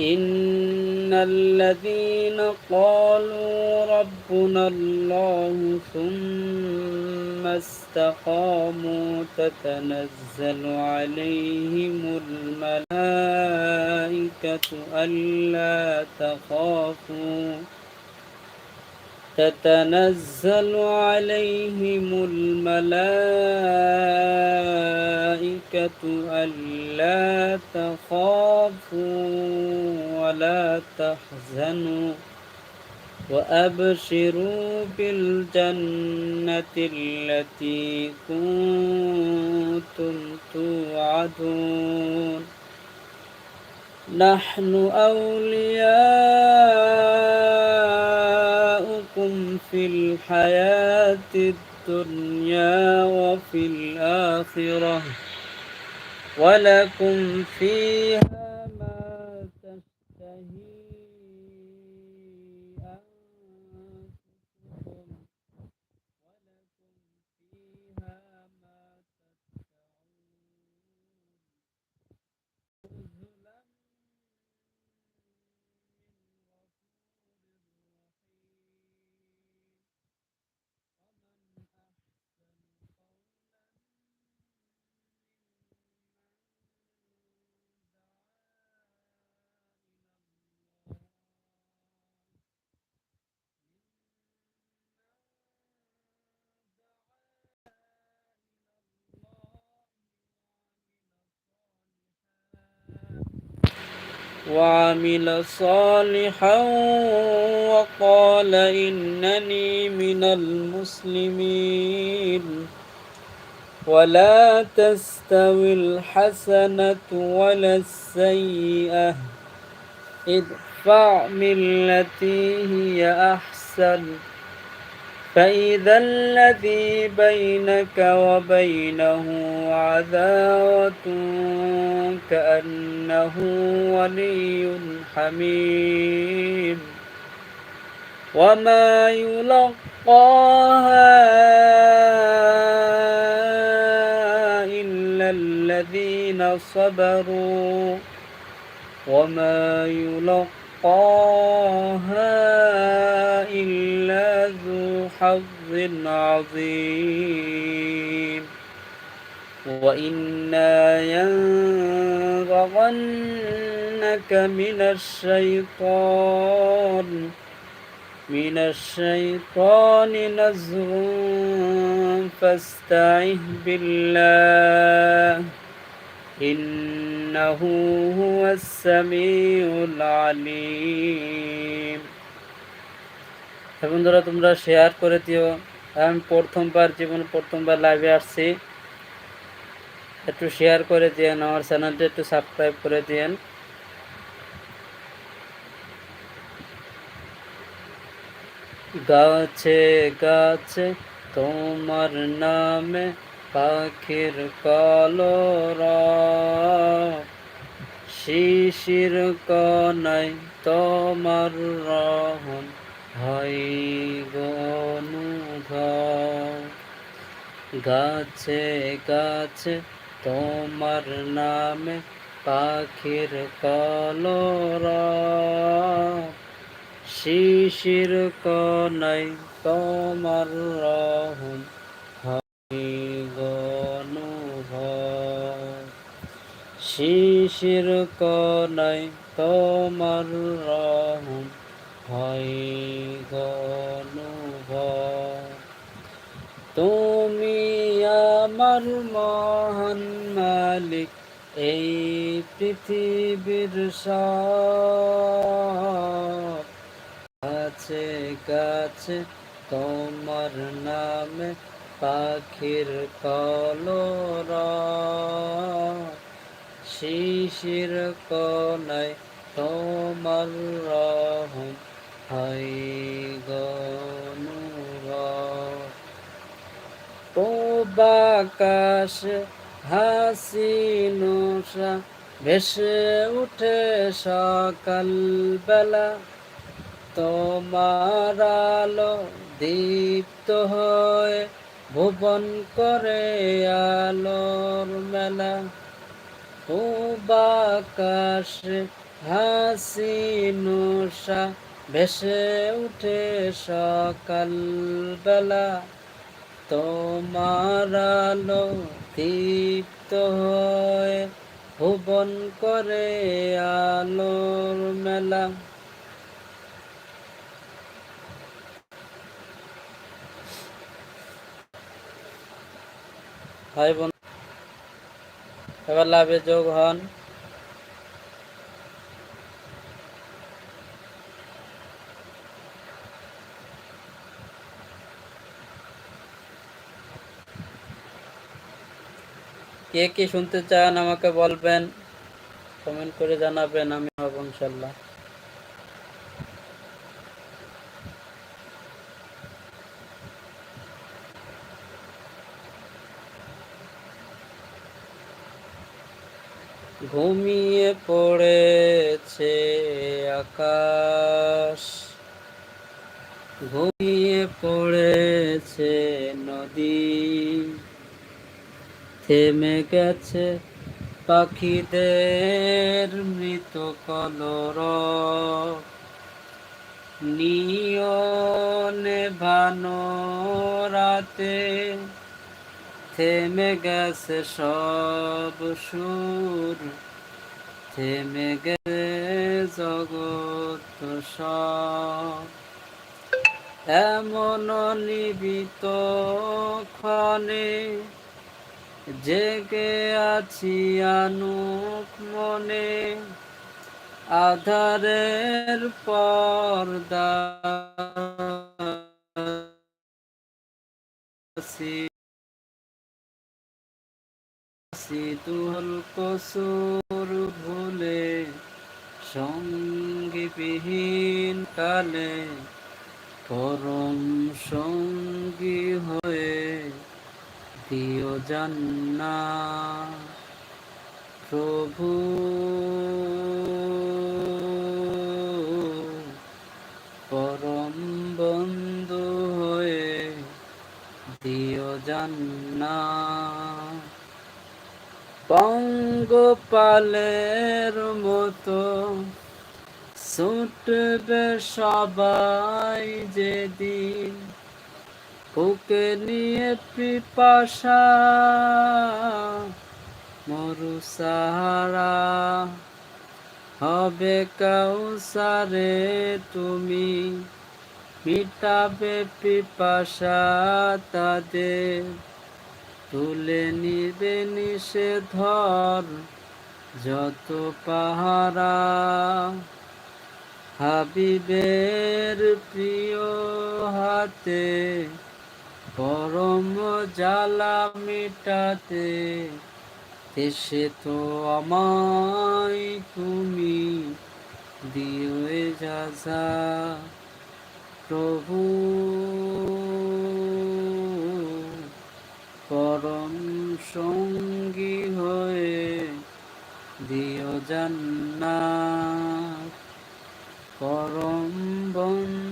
إن الذين قالوا ربنا الله ثم استقاموا تتنزل عليهم الملائكة ألا تخافوا تتنزل عليهم الملائكة ألا تخافوا ولا تحزنوا وأبشروا بالجنة التي كنتم توعدون نحن أولياؤكم في الحياة الدنيا وفي الآخرة ولكم فيها وعمل صالحا وقال إنني من المسلمين. ولا تستوي الحسنة ولا السيئة. ادفع بالتي هي أحسن. فإذا الذي بينك وبينه عداوة كأنه ولي حميم. وما يلقاها إلا الذين صبروا. وما يلقاها حظ عظيم وإنا ينبغنك من الشيطان. من الشيطان نزغ فاستعذ بالله. إنه هو السميع العليم. বন্ধুরা, তোমরা শেয়ার করে দিও। আমি প্রথমবার, জীবনে প্রথমবার লাইভে আসছি। একটু শেয়ার করে দিয়েন, আমার চ্যানেলটা একটু সাবস্ক্রাইব করে দিয়েন। গাছে গাছে তোমার নামে পাখির কলর। শিশির কনাই তোমার রহন হয় গনুঘ গাছে গাছে তোমার নামে পাখির কলর, শিশির কনাই তোমার রহন শিশির কনাই তোমার রহম। হয় গনুভ তুমি আমার মহান মালিক, এই পৃথিবীর সব। কাছে কাছে তোমার নামে পাখির কলরা, শিশির কনায় তোমার রহম। গনুর বাকাশ হাসিনুষা, ভেসে উঠে সকাল বেলা তোমার আলো দীপ্ত হয়ে, ভুবন করে আলোর মেলা। ও বাকাশ হাসিনুষা ভেসে উঠে সকাল বেলা তোমার আলো দীপ্ত হয়। ভুবন করে আলোর মেলা। ভাই বোন, এবার লাভে যোগ হন। কে কি শুনতে চান আমাকে বলবেন কমেন্ট করে জানাবেন আমি হব ইনশাল্লাহ। ঘুমিয়ে পড়েছে আকাশ, ঘুমিয়ে পড়েছে থেমে গেছে পাখিদের মৃত কলর। নিয়নে ভানো রাতে থেমে গেছে সব সুর। থেমে গেছে জগৎ এমন নিবিত ক্ষণে জেগে আছি আনুক মনে আধারের পর্দা তুল কসুর ভুলে সঙ্গীবিহীন কালে পরম সঙ্গী হয়ে দিও জান্না প্রভু পরম বন্ধু হয়ে দিও জান্না। পঙ্গপালের মতো ছুটবে সবাই যেদিন ওকে নিয়ে পিপাসা, মরু সাহারা, হবে কাউসারে তুমি। মিটাবে পিপাসা তাদের, তুলে নিবে নিষেধর যত পাহারা। হাবিবের প্রিয় হাতে পরম জ্বালা মেটাতে এসে তো আমায় তুমি দিও যাজা। প্রভু, পরম সঙ্গী হয়ে দিও জান্না পরম বন্ধু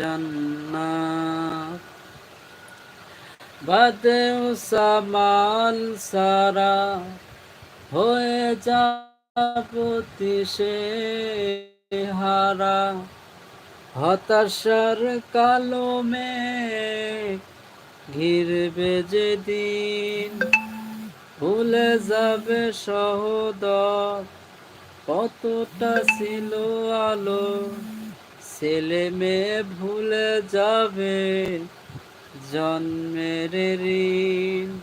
জান্নাত। বাদে সামাল সারা হয়ে যাবতি সে হারা। হতাশার কালো মেঘ ঘিরবে যেদিন ভুলে যাবে সহদর। কতটা ছিল আলো ছেলে মেয়ে ভুলে যাবে জন্মের ঋণ।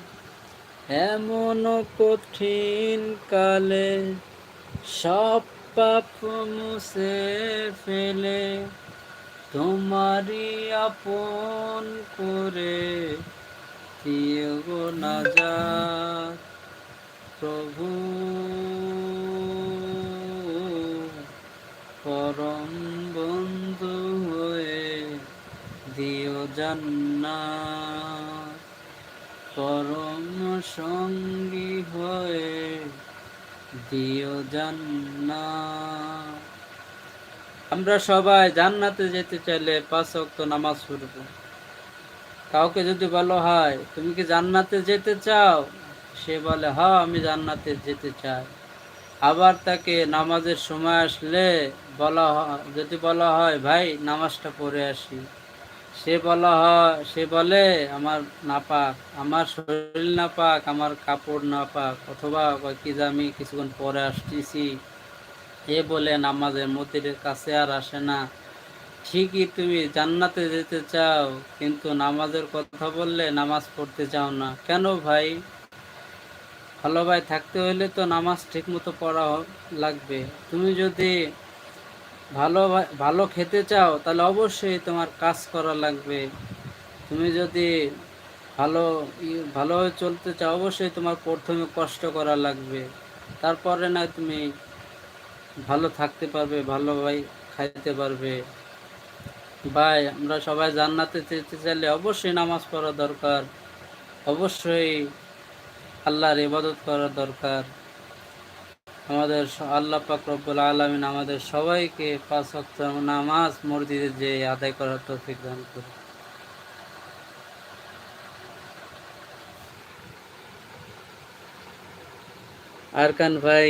এমন কঠিন কালে সব পাপ মুছে ফেলে। তোমারই আপন করে গো নাজাত প্রভু। পরম বন্ধু হয়ে দিও যা জান্নাত পরম সঙ্গী হয়ে দিও জান্নাত। আমরা সবাই জান্নাতে যেতে চাইলে পাঁচ ওয়াক্ত নামাজ পড়ব। কাউকে যদি বলো হয় তুমি কি জান্নাতে যেতে চাও? সে বলে হ আমি জান্নাতে যেতে চাই। আবার তাকে নামাজের সময় আসলে বলা হয়, যদি বলা হয়, ভাই, নামাজটা পড়ে আসি। সে বলা হয়, সে বলে, আমার নাপাক, আমার শরীর নাপাক, আমার কাপড় নাপাক, অথবা কি যে আমি কিছুক্ষণ পরে আসতেছি। এ বলে নামাজের মতিরের কাছে আর আসে না। ঠিকই তুমি জান্নাতে যেতে চাও, কিন্তু নামাজের কথা বললে নামাজ পড়তে চাও না। কেন ভাই? ভালো ভাই, থাকতে হলে তো নামাজ ঠিক মতো পড়া লাগবে। তুমি যদি ভালো ভালো খেতে চাও, তাহলে অবশ্যই তোমার কাজ করা লাগবে। তুমি যদি ভালো ভালোভাবে চলতে চাও, অবশ্যই তোমার প্রথমে কষ্ট করা লাগবে। তারপরে না তুমি ভালো থাকতে পারবে, ভালোভাবে খাইতে পারবে। ভাই, আমরা সবাই জান্নাতে যেতে চাইলে অবশ্যই নামাজ পড়া দরকার। অবশ্যই আল্লাহর ইবাদত করা দরকার। আমাদের আল্লাহ পাক আলমিন আমাদের সবাইকে পাঁচ অক্ষ নামাজ মসজিদে যে আদায় করার তৌফিক দান করে আরকান ভাই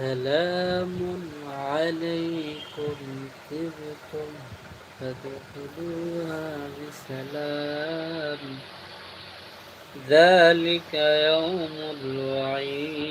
سلام عليكم. طبتم فادخلوها بسلام. ذلك يوم الوعيد.